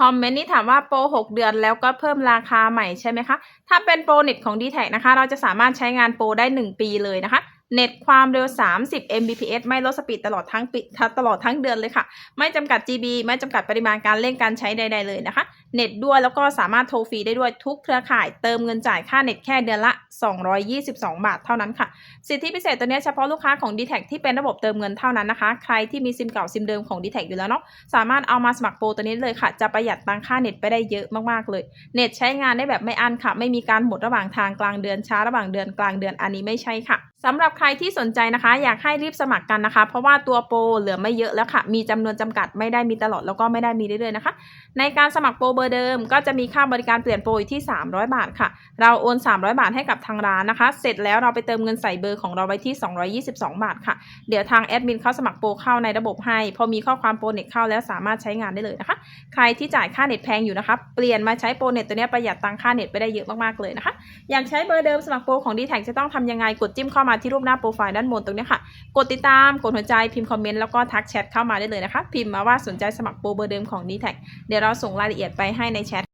คอมเมนต์นี้ถามว่าโปร 6 เดือนแล้วก็เพิ่มราคาใหม่ใช่ไหมคะ ถ้าเป็นโปรเน็ตของ d t แทนะคะ เราจะสามารถใช้งานโปรได้ 1 ปีเลยนะคะ เน็ตความเร็ว 30 Mbps ไม่ลดสปีดตลอดทั้งปีตลอดทั้งเดือนเลยค่ะ ไม่จำกัด GB ไม่จำกัดปริมาณการเล่นการใช้ใด ๆ เลยนะคะ เน็ตด้วยแล้วก็สามารถโทรฟรีได้ด้วยทุกเครือข่ายเติมเงินจ่ายค่าเน็ตแค่เดือนละ 222 บาทเท่านั้นค่ะ สิทธิพิเศษตัวนี้เฉพาะลูกค้าของ d t แทที่เป็นระบบเติมเงินเท่านั้นนะคะ ใครที่มีซิมเก่าซิมเดิมของ d t แทอยู่แล้วเนาะสามารถเอามาสมัครโปรตัวนี้เลยค่ะ จะประหยัดตังค่าเน็ตไปได้เยอะมากๆเลย เน็ตใช้งานได้แบบไม่อั้นค่ะ ไม่มีการหมดระหว่างทางกลางเดือนช้าระหว่างเดือนกลางเดือนอันนี้ไม่ใช่ค่ะ สำหรับใครที่สนใจนะคะ อยากให้รีบสมัครกันนะคะ เพราะว่าตัวโปรเหลือไม่เยอะแล้วค่ะ มีจำนวนจำกัดไม่ได้มีตลอดแล้วก็ไม่ได้มีเรื่อยๆนะคะ ในการสมัครโปรเบอร์เดิม ก็จะมีค่าบริการเปลี่ยนโปรอยู่ที่ 300 บาทค่ะ เราโอน 300 บาทให้กับทางร้านนะคะ เสร็จแล้วเราไปเติมเงินใส่เบอร์ของเราไว้ที่ 222 บาทค่ะ เดี๋ยวทางแอดมินเขาสมัครโปรเข้าในระบบให้ พอมีข้อความโปรเน็ตเข้าแล้วสามารถใช้งานได้เลยนะคะ ใครที่จ่ายค่าเน็ตแพงอยู่นะคะ เปลี่ยนมาใช้โปรเน็ตตัวนี้ประหยัดตังค่าเน็ตไปได้เยอะมากๆเลยนะคะ อยากใช้เบอร์เดิมสมัครโปรของ d t แทจะต้องทำยังไงกดจิ้มเข้ามาที่รูปหน้าโปรไฟล์ด้านบนตรงนี้ค่ะ กดติดตามกดหัวใจพิมพ์คอมเมนต์แล้วก็ทักแชทเข้ามาได้เลยนะคะ พิมพ์มาว่าสนใจสมัครโปรเบอร์เดิมของ d t แทเดี๋ยวเราส่งรายละเอียดไปให้ในแชท